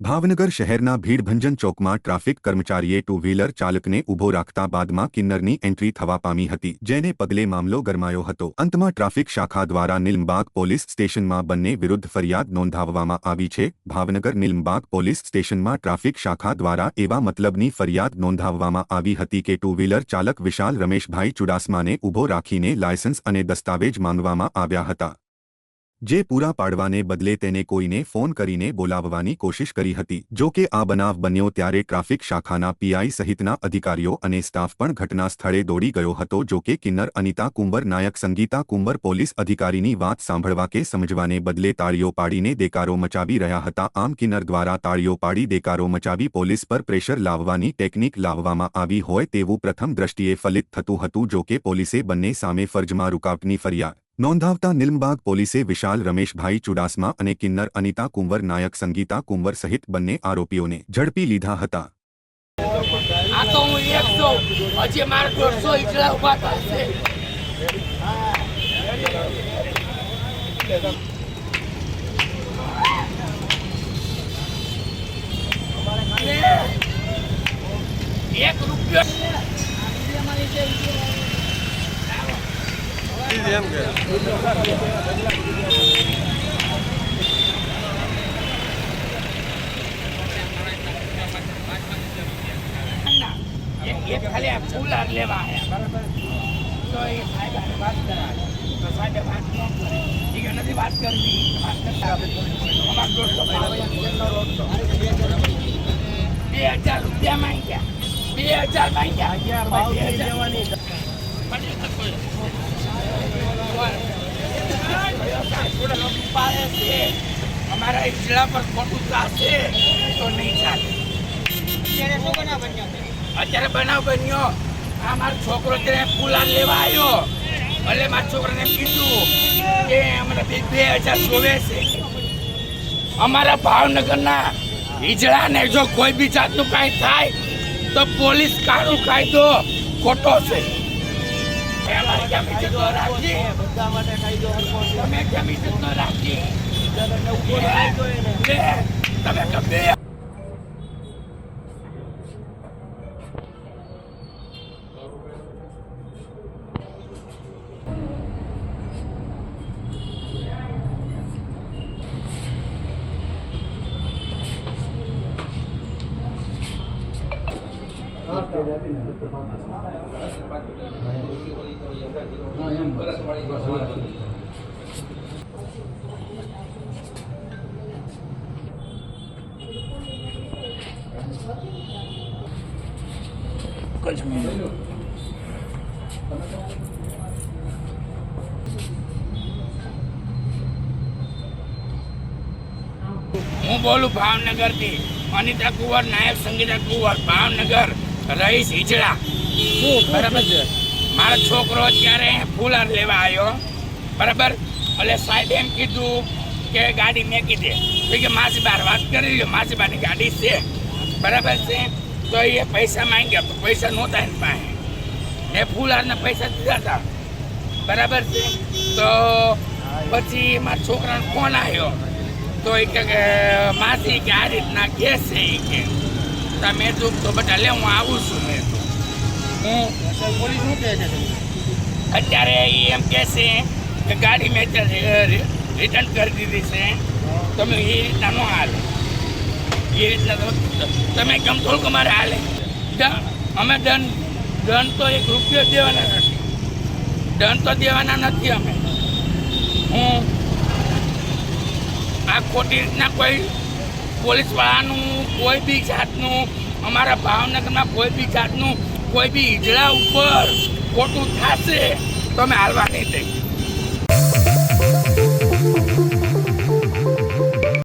ભાવનગર શહેરના ભીડભંજન ચોકમાં ટ્રાફિક કર્મચારીએ ટુ વ્હીલર ચાલકને ઊભો રાખતા બાદમાં કિન્નરની એન્ટ્રી થવા પામી હતી, જેને પગલે મામલો ગરમાયો હતો. અંતમાં ટ્રાફિક શાખા દ્વારા નિલમબાગ પોલીસ સ્ટેશનમાં બંને વિરુદ્ધ ફરિયાદ નોંધાવવામાં આવી છે. ભાવનગર નિલમબાગ પોલીસ સ્ટેશનમાં ટ્રાફિક શાખા દ્વારા એવા મતલબની ફરિયાદ નોંધાવવામાં આવી હતી કે ટુ વ્હીલર ચાલક વિશાલ રમેશભાઈ ચુડાસમાને ઊભો રાખીને લાયસન્સ અને દસ્તાવેજ માંગવામાં આવ્યા હતા. જે પૂરા પાડવાને બદલે તેને કોઈને ફોન કરીને બોલાવવાની કોશિશ કરી હતી. જો કે આ બનાવ બન્યો ત્યારે ટ્રાફિક શાખાના પીઆઈ સહિતના અધિકારીઓ અને સ્ટાફ પણ ઘટના સ્થળે દોડી ગયો હતો. જો કે કિન્નર, અનિતા કુંવર, નાયક સંગીતા કુંવર પોલીસ અધિકારીની વાત સાંભળવા કે સમજવાને બદલે તાળીઓ પાડીને દેકારો મચાવી રહ્યા હતા. આમ કિન્નર દ્વારા તાળીઓ પાડી દેકારો મચાવી પોલીસ પર પ્રેશર લાવવાની ટેકનિક લાવવામાં આવી હોય તેવું પ્રથમ દ્રષ્ટિએ ફલિત થતું હતું. જો કે પોલીસે બંને સામે ફરજમાં રૂકાવટની ફરિયાદ નોંધાવતા નિલમબાગ પોલીસે વિશાલ, રમેશભાઈ ચુડાસમા અને કિન્નર, અનિતા કુંવર, નાયક સંગીતા કુંવર સહિત બંને આરોપીઓને ઝડપી લીધા હતા. એક રૂપિયો એક એક ખાલી આ કુલર લેવા આયા. બરાબર તો એ સાહેબ હારે વાત કરાવે. તો સાહેબે વાત ન કરી. ઈ કે નથી વાત કરવી. વાત કરતા અમાર દોઢસો બે હજાર રૂપિયા માંગ્યા. બે હજાર માંગ્યા. બે હજાર. અમારા જિલ્લા પર ખોટું થશે તો નહીં ચાલે અત્યારે બનાવ બન્યો. આ મારો છોકરો ત્યારે ફૂલા લેવા આવ્યો. એટલે મારા છોકરાને કીધું કે અમને બે બે હજાર જોવે છે. અમારા ભાવનગરના ઈજડાને જો કોઈ બી જાતનું કાંઈ થાય, તો પોલીસ કાનૂન કાયદો ખોટો છે. કેમ ઇજ્જત ન રાખી? તમે કેમ ઇજ્જત રાખી? તમે કેમ બે કચ્છ હું બોલું ભાવનગરથી અનિતા કુંવર નાયક સંગીતા કુંવર ભાવનગર. રહીશ હિજડા બરાબર? મારો છોકરો અત્યારે ફૂલર લેવા આવ્યો બરાબર? એટલે સાહેબ એમ કીધું કે ગાડી મેકી દે તો કે માસી બાર વાત કરી લો માસી બારની ગાડી છે. બરાબર છે? તો એ પૈસા માંગ્યા. તો પૈસા નહોતા એની પાસે. એ ફૂલરના પૈસા દીધા હતા. બરાબર છે? તો પછી મારા છોકરાનો ફોન આવ્યો. તો એ કે, માસી કે આ રીતના કે છે એ કે. તમે તું તો બેટા લે, હું આવું છું મેં તો. હું અત્યારે એ એમ કહે છે કે ગાડી મેં રિટર્ન કરી દીધી છે. તમે એ રીતના ન હાલે. એ રીતના તમે કેમ થોડુંક અમારે હાલે? અમે દંડ દંડ તો એક રૂપિયો દેવાના નથી. દંડ તો દેવાના નથી અમે. હું આ ખોટી રીતના કોઈ પોલીસવાળાનું કોઈ બી જાતનું, અમારા ભાવનગરમાં કોઈ બી જાતનું, કોઈ બી ઈજડા ઉપર ખોટું થશે, તો અમે હાલવા નહીં દઈએ.